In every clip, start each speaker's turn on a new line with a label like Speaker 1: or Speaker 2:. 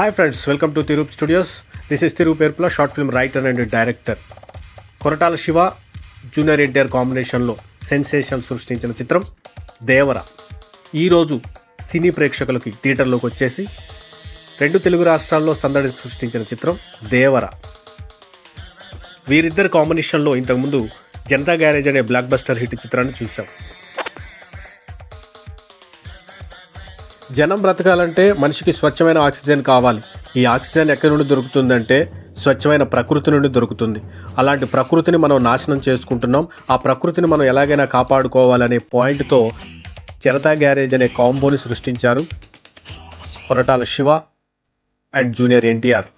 Speaker 1: Hi friends welcome to Thirup studios this is Thirup Erpula short film writer and director Koratala Siva junior NTR కాంబినేషన్లో sensation సృష్టించిన చిత్రం దేవర. ఈరోజు సినీ ప్రేక్షకులకి థియేటర్లోకి వచ్చేసి రెండు తెలుగు రాష్ట్రాల్లో సందడి సృష్టించిన చిత్రం దేవర. వీరిద్దరి కాంబినేషన్లో ఇంతకుముందు జనతా గ్యారేజ్ అనే బ్లాక్ బస్టర్ హిట్ చిత్రాన్ని చూశాం. జనం బ్రతకాలంటే మనిషికి స్వచ్ఛమైన ఆక్సిజన్ కావాలి. ఈ ఆక్సిజన్ ఎక్కడి నుండి దొరుకుతుందంటే స్వచ్ఛమైన ప్రకృతి నుండి దొరుకుతుంది. అలాంటి ప్రకృతిని మనం నాశనం చేసుకుంటున్నాం. ఆ ప్రకృతిని మనం ఎలాగైనా కాపాడుకోవాలనే పాయింట్తో చిరతా గ్యారేజ్ అనే కాంబోని సృష్టించారు కొరటాల శివ అండ్ జూనియర్ ఎన్టీఆర్.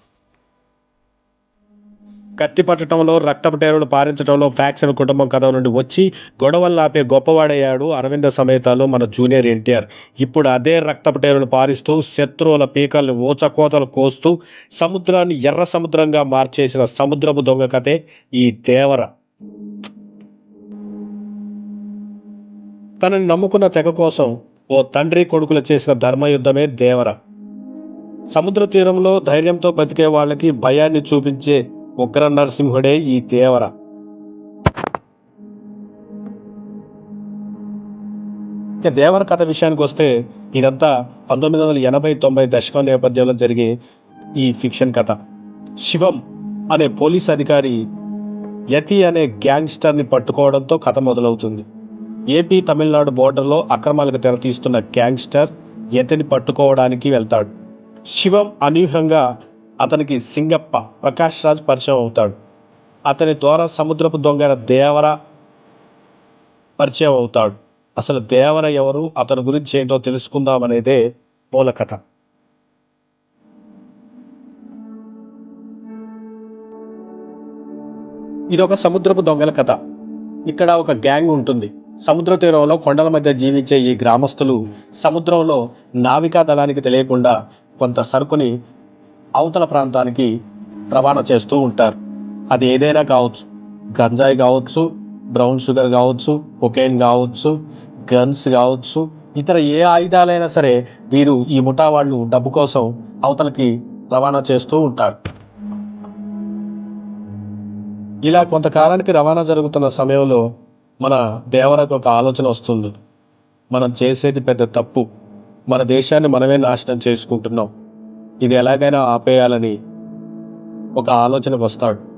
Speaker 1: కత్తి పట్టడంలో రక్తపు టేరులు పారించడంలో ఫ్యాక్షన్ కుటుంబం కథ నుండి వచ్చి గొడవలు ఆపే గొప్పవాడయ్యాడు అరవింద సమేతాలు మన జూనియర్ ఎన్టీఆర్. ఇప్పుడు అదే రక్తపు టేరులు పారిస్తూ శత్రువుల పీకల్ని ఊచకోతలు కోస్తూ సముద్రాన్ని ఎర్ర సముద్రంగా మార్చేసిన సముద్రపు దొంగ కథే ఈ దేవర. తనని నమ్ముకున్న తెగ కోసం ఓ తండ్రి కొడుకులు చేసిన ధర్మయుద్ధమే దేవర. సముద్ర తీరంలో ధైర్యంతో బతికే వాళ్ళకి భయాన్ని చూపించే ఉగ్ర నరసింహుడే ఈ దేవర. ఇక దేవర కథ విషయానికి వస్తే ఇదంతా పంతొమ్మిది వందల ఎనభై తొంభై దశకం నేపథ్యంలో జరిగే ఈ ఫిక్షన్ కథ. శివం అనే పోలీస్ అధికారి యతి అనే గ్యాంగ్స్టర్ని పట్టుకోవడంతో కథ మొదలవుతుంది. ఏపీ తమిళనాడు బోర్డర్లో అక్రమాలకు తెరతీస్తున్న గ్యాంగ్స్టర్ యతిని పట్టుకోవడానికి వెళ్తాడు. శివం అనూహ్యంగా అతనికి సింగప్ప ప్రకాష్ రాజ్ పరిచయం అవుతాడు. అతని ద్వారా సముద్రపు దొంగల దేవర పరిచయం అవుతాడు. అసలు దేవర ఎవరు అతని గురించి ఏంటో తెలుసుకుందామనేదే మూల కథ ఇదొక సముద్రపు దొంగల కథ. ఇక్కడ ఒక గ్యాంగ్ ఉంటుంది. సముద్ర తీరంలో కొండల మధ్య జీవించే ఈ గ్రామస్తులు సముద్రంలో నావికా దళానికి తెలియకుండా కొంత సరుకుని అవతల ప్రాంతానికి రవాణా చేస్తూ ఉంటారు. అది ఏదైనా కావచ్చు. గంజాయి కావచ్చు బ్రౌన్ షుగర్ కావచ్చు కొకెయిన్ కావచ్చు గన్స్ కావచ్చు ఇతర ఏ ఆయుధాలైనా సరే వీరు ఈ ముఠా వాళ్ళు డబ్బు కోసం అవతలకి రవాణా చేస్తూ ఉంటారు. ఇలా కొంతకాలానికి రవాణా జరుగుతున్న సమయంలో మన దేవరకు ఒక ఆలోచన వస్తుంది. మనం చేసేది పెద్ద తప్పు. మన దేశాన్ని మనమే నాశనం చేసుకుంటున్నాం. ఇది ఎలాగైనా ఆపేయాలని ఒక ఆలోచనకు వస్తాడు.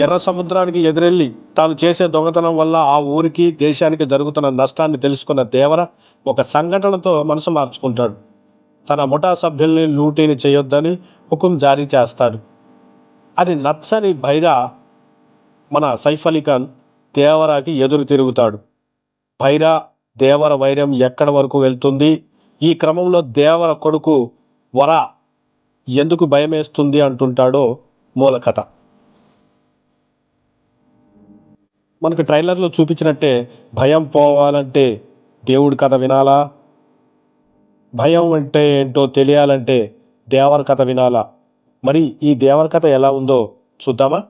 Speaker 1: ఎర్ర సముద్రానికి ఎదురెళ్ళి తాను చేసే దొంగతనం వల్ల ఆ ఊరికి దేశానికి జరుగుతున్న నష్టాన్ని తెలుసుకున్న దేవర ఒక సంఘటనతో మనసు మార్చుకుంటాడు. తన ముఠా సభ్యుల్ని లూటీని చేయొద్దని హుకుం జారీ చేస్తాడు. అది నచ్చని బైరా మన సైఫ్ అలీ ఖాన్ దేవరాకి ఎదురు తిరుగుతాడు. భైరా దేవర వైరం ఎక్కడి వరకు వెళ్తుంది? ఈ క్రమంలో దేవర కొడుకు వర ఎందుకు భయమేస్తుంది అంటుంటాడో మూలకథ మనకు ట్రైలర్లో చూపించినట్టే భయం పోవాలంటే దేవుడి కథ వినాలా? భయం అంటే ఏంటో తెలియాలంటే దేవర కథ వినాలా? మరి ఈ దేవర కథ ఎలా ఉందో చూద్దామా?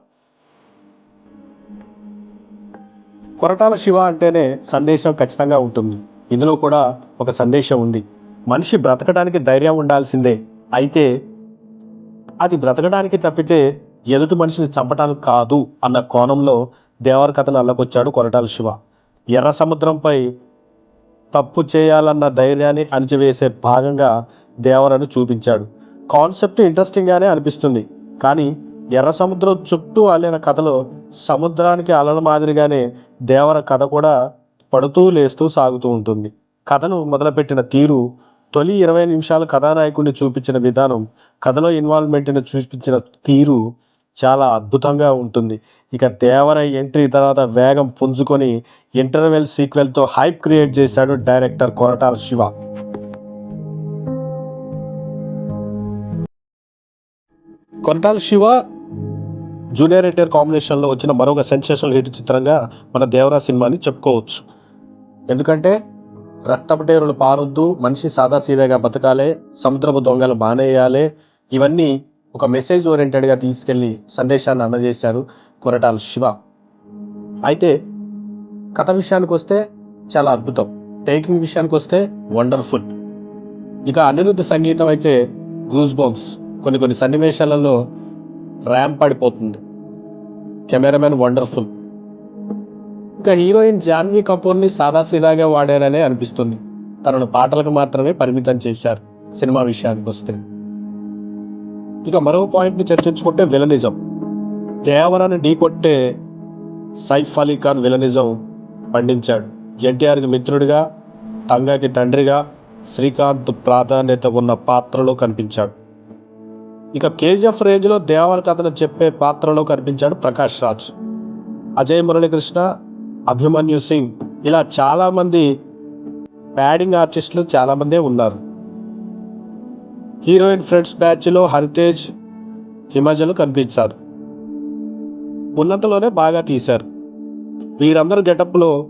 Speaker 1: కొరటాల శివ అంటేనే సందేశం ఖచ్చితంగా ఉంటుంది. ఇందులో కూడా ఒక సందేశం ఉంది. మనిషి బ్రతకడానికి ధైర్యం ఉండాల్సిందే. అయితే అది బ్రతకడానికి తప్పితే ఎదుటి మనిషిని చంపడానికి కాదు అన్న కోణంలో దేవర కథను అల్లకొచ్చాడు కొరటాల శివ. ఎర్ర సముద్రంపై తప్పు చేయాలన్న ధైర్యాన్ని అణిచివేసే భాగంగా దేవరను చూపించాడు. కాన్సెప్ట్ ఇంట్రెస్టింగ్గానే అనిపిస్తుంది. కానీ ఎర్ర సముద్రం చుట్టూ అల్లిన కథలో సముద్రానికి అలల మాదిరిగానే దేవర కథ కూడా పడుతూ లేస్తూ సాగుతూ ఉంటుంది. కథను మొదలుపెట్టిన తీరు తొలి ఇరవై నిమిషాలు కథానాయకుడిని చూపించిన విధానం కథలో ఇన్వాల్వ్మెంట్ని చూపించిన తీరు చాలా అద్భుతంగా ఉంటుంది. ఇక దేవర ఎంట్రీ తర్వాత వేగం పుంజుకొని ఇంటర్వెల్ సీక్వెల్తో హైప్ క్రియేట్ చేశాడు డైరెక్టర్ కొరటాల శివ. కొరటాల శివ జూనియర్ ఎన్టీఆర్ కాంబినేషన్లో వచ్చిన మరొక సెన్సేషనల్ హిట్ చిత్రంగా మన దేవరా సినిమాని చెప్పుకోవచ్చు. ఎందుకంటే రక్తపటేరులు పారొద్దు మనిషి సాదాసీదాగా బతకాలే సముద్రపు దొంగలు బానేయాలి ఇవన్నీ ఒక మెసేజ్ ఓరియంటెడ్గా తీసుకెళ్ళి సందేశాన్ని అందజేశారు కొరటాల శివ. అయితే కథ విషయానికి వస్తే చాలా అద్భుతం. టేకింగ్ విషయానికి వస్తే వండర్ఫుల్. ఇక అనిరుద్ధ సంగీతం అయితే గూస్ బాంబ్స్ కొన్ని కొన్ని సన్నివేశాలలో ర్యాంప్ పడిపోతుంది. Cameraman wonderful. ఇక హీరోయిన్ జాన్వీ కపూర్ని సాదాసీదాగా వాడారనే అనిపిస్తుంది. తనను పాటలకు మాత్రమే పరిమితం చేశారు సినిమా విషయానికి వస్తే. ఇక మరో పాయింట్ని చర్చించుకుంటే విలనిజం. దేవరాన్ని ఢీకొట్టే సైఫ్ అలీ ఖాన్ విలనిజం పండించాడు. ఎన్టీఆర్కి మిత్రుడిగా తంగాకి తండ్రిగా శ్రీకాంత్ ప్రాధాన్యత ఉన్న పాత్రలో కనిపించాడు. ఇక కేజీఎఫ్ రేంజ్లో దేవర కథను చెప్పే పాత్రలో కనిపించాడు ప్రకాష్ రాజ్. అజయ్ మురళీకృష్ణ అభిమన్యు సింగ్ ఇలా చాలామంది ప్యాడింగ్ ఆర్టిస్టులు చాలామందే ఉన్నారు. హీరోయిన్ ఫ్రెండ్స్ బ్యాచ్లో హరితేజ్ హిమజలు కనిపించారు. ఉన్నతలోనే బాగా తీశారు. వీరందరూ గెటప్లో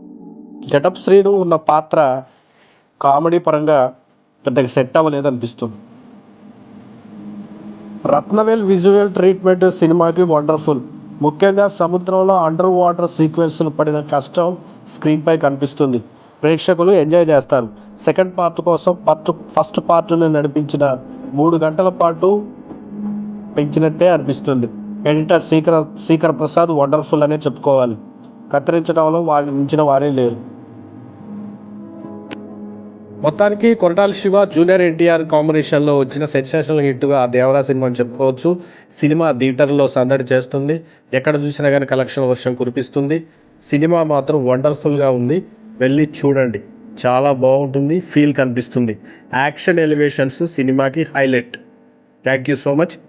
Speaker 1: గెటప్ శ్రీను ఉన్న పాత్ర కామెడీ పరంగా పెద్దగా సెట్ అవ్వలేదు అనిపిస్తుంది రత్నవేల్ విజువల్ ట్రీట్మెంట్ సినిమాకి వండర్ఫుల్. ముఖ్యంగా సముద్రంలో అండర్ వాటర్ సీక్వెన్స్లు పడిన కష్టం స్క్రీన్పై కనిపిస్తుంది. ప్రేక్షకులు ఎంజాయ్ చేస్తారు. సెకండ్ పార్ట్ కోసం ఫస్ట్ ఫస్ట్ పార్ట్ని నడిపించిన మూడు గంటల పాటు పెంచినట్టే అనిపిస్తుంది. ఎడిటర్ శీకర శీకర్ ప్రసాద్ వండర్ఫుల్ అనే చెప్పుకోవాలి. కత్తిరించడంలో వారి మించిన వారే లేరు. మొత్తానికి కొరటాల శివ జూనియర్ ఎన్టీఆర్ కాంబినేషన్లో వచ్చిన సెన్సేషనల్ హిట్గా ఆ సినిమా అని చెప్పుకోవచ్చు. సినిమా థియేటర్లో సందడి చేస్తుంది. ఎక్కడ చూసినా కానీ కలెక్షన్ వర్షం కురిపిస్తుంది. సినిమా మాత్రం వండర్ఫుల్గా ఉంది. వెళ్ళి చూడండి. చాలా బాగుంటుంది. ఫీల్ కనిపిస్తుంది. యాక్షన్ ఎలివేషన్స్ సినిమాకి highlight. Thank you so much.